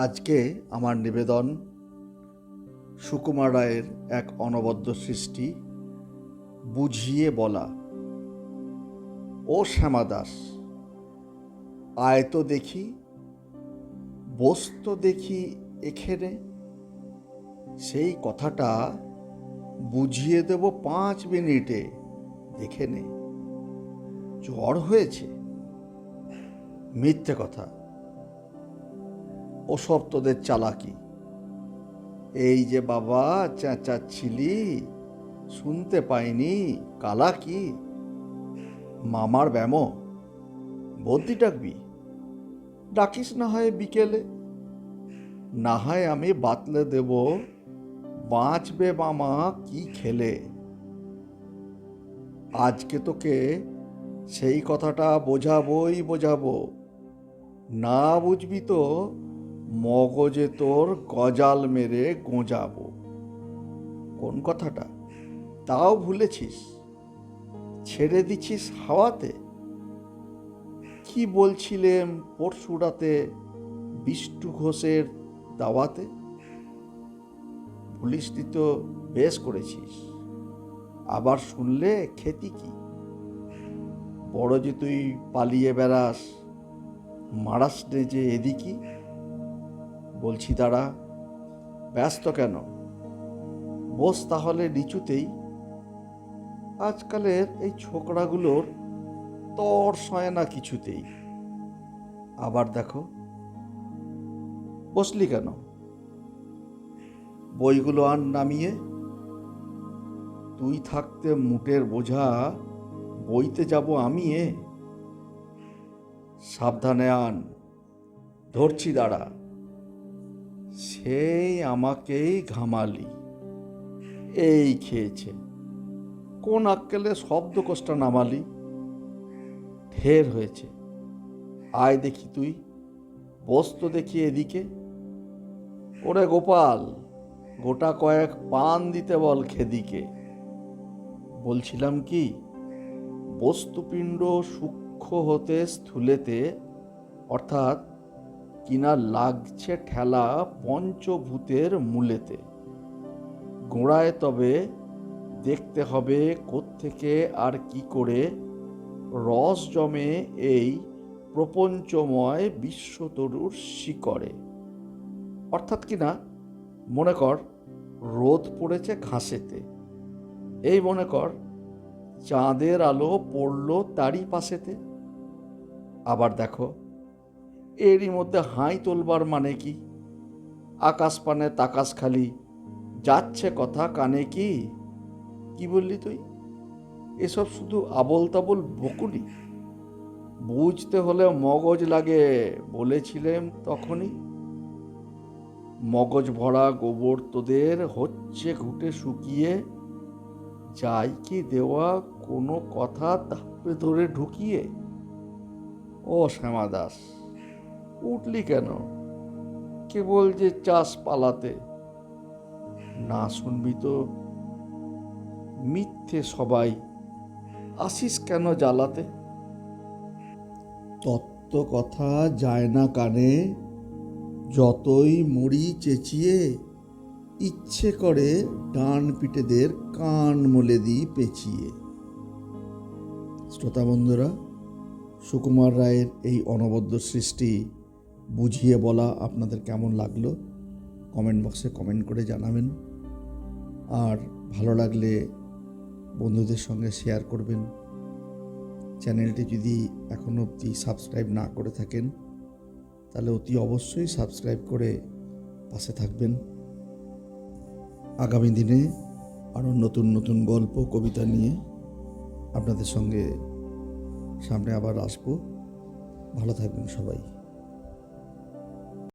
আজকে আমার নিবেদন সুকুমার রায়ের এক অনবদ্য সৃষ্টি, বুঝিয়ে বলা। ও শ্যামা দাস, আয় তো দেখি, বস তো দেখি এখানে। সেই কথাটা বুঝিয়ে দেব পাঁচ মিনিটে দেখে নে জ্বর হয়েছে। মিথ্যে কথা। ওসব তোদের চালাকি। এই যে বাবা চেঁচাচ্ছিলি, শুনতে পাইনি, কালা কি? মামার ব্যামো বদ্যি ডাকবি? ডাকিস না হয় বিকেলে। না হয় আমি বাতলে দেব, বাঁচবে মামা কি খেলে? আজকে তোকে সেই কথাটা বোঝাবই বোঝাবো। না বুঝবি তো মগজে তোর গজাল মেরে গোঁজাবো। কোন কথাটা? তাও ভুলেছিস? ছেড়ে দিছিস হাওয়াতে? কি বলছিলেম পরশু রাতে বিষ্টু ঘোষের দাওয়াতে? ভুলিসনি তো, বেশ করেছিস। আবার শুনলে খেতি কি? বড় যে তুই পালিয়ে বেড়াস, মারাস যে এদিকই। বলছি, দাঁড়া। ব্যস্ত কেন? বস তাহলে নিচুতেই। আজকালের এই ছোকরাগুলোর তর সয় না কিছুতেই। আবার দেখো। বসলি কেন? বইগুলো আন নামিয়ে। তুই থাকতে মুটের বোঝা, বইতে যাব আমি এ সাবধানে আন। ধরছি, দাঁড়া। সেই আমাকেই ঘামালি। এই খেয়েছে। কোন আক্কেলে শব্দ কষ্ট নামালি? ঢের হয়েছে। আয় দেখি তুই বস তো দেখি এদিকে। ওরে গোপাল, গোটা কয়েক পান দিতে বল খেদিকে। বলছিলাম কি, বস্তুপিণ্ড সূক্ষ্ম হতে স্থূলেতে, অর্থাৎ কিনা লাগছে ঠেলা পঞ্চভূতের মূলেতে। গোড়ায় তবে দেখতে হবে কোত্থেকে আর কি করে রস জমে এই প্রপঞ্চময় বিশ্বতরুর শিকড়ে। অর্থাৎ কিনা, মনে কর, রোদ পড়েছে ঘাসেতে। এই মনে কর, চাঁদের আলো পড়ল তারই পাশেতে। আবার দেখো এরই মধ্যে হাই তোলবার মানে কি? আকাশ পানে তাকাশ খালি, যাচ্ছে কথা কানে কি? কি বললি তুই? এসব শুধু আবল তাবল বকুনি। বুঝতে হলে মগজ লাগে বলেছিলেন তখনই। মগজ ভরা গোবর তোদের হচ্ছে ঘুটে শুকিয়ে, যাই কি দেওয়া কোনো কথা ধাপে ধরে ঢুকিয়ে। ও শ্যামা দাস উঠলি কেন? কেবল যে চাষ পালাতে। না শুনবি তো, মিথ্যে সবাই আসিস কেন জ্বালাতে? তত্ত্ব কথা যায় না কানে, যতই মুড়ি চেঁচিয়ে ইচ্ছে করে ডান পিটেদের কান মলে দিই পেঁচিয়ে। শ্রোতা বন্ধুরা, সুকুমার রায়ের এই অনবদ্য সৃষ্টি বুঝিয়ে বলা আপনাদের কেমন লাগল কমেন্ট বক্সে কমেন্ট করে জানাবেন। আর ভালো লাগলে বন্ধুদের সঙ্গে শেয়ার করবেন। চ্যানেলটি যদি এখনও অবধি সাবস্ক্রাইব না করে থাকেন, তাহলে অতি অবশ্যই সাবস্ক্রাইব করে পাশে থাকবেন। আগামী দিনে আরও নতুন নতুন গল্প, কবিতা নিয়ে আপনাদের সঙ্গে সামনে আবার আসব। ভালো থাকবেন সবাই।